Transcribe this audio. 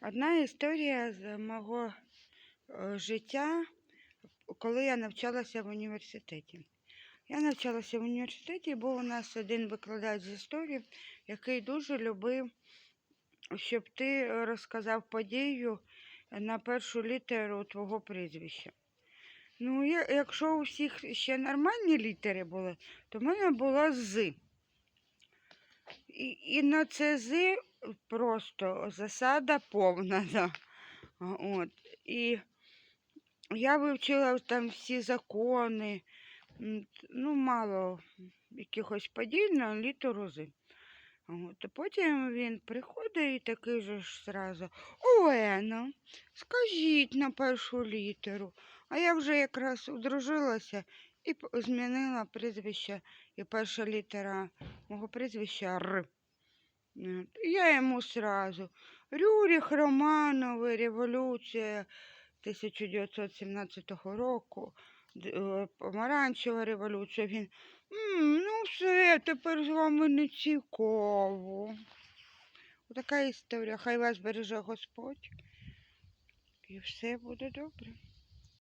Одна історія з мого е, життя, коли я навчалася в університеті. Я навчалася в університеті, був у нас один викладач з історії, який дуже любив, щоб ти розказав подію на першу літеру твого прізвища. Ну, якщо у всіх ще нормальні літери були, то в мене було з. І, і на це з просто засада повна. Да. От. І я вивчила там всі закони, ну, мало якихось подій на. От. Потім він приходить і такий же ж зразу Олена, скажіть на першу літеру. А я вже якраз одружилася і змінила прізвище, і перша літера мого прізвища Р. Я йому сразу. Рюріх Романовий, революція 1917 року, е, помаранчева революція. Він, «М, ну все, тепер з вами не цікаво. Така історія. Хай вас береже Господь. І все буде добре.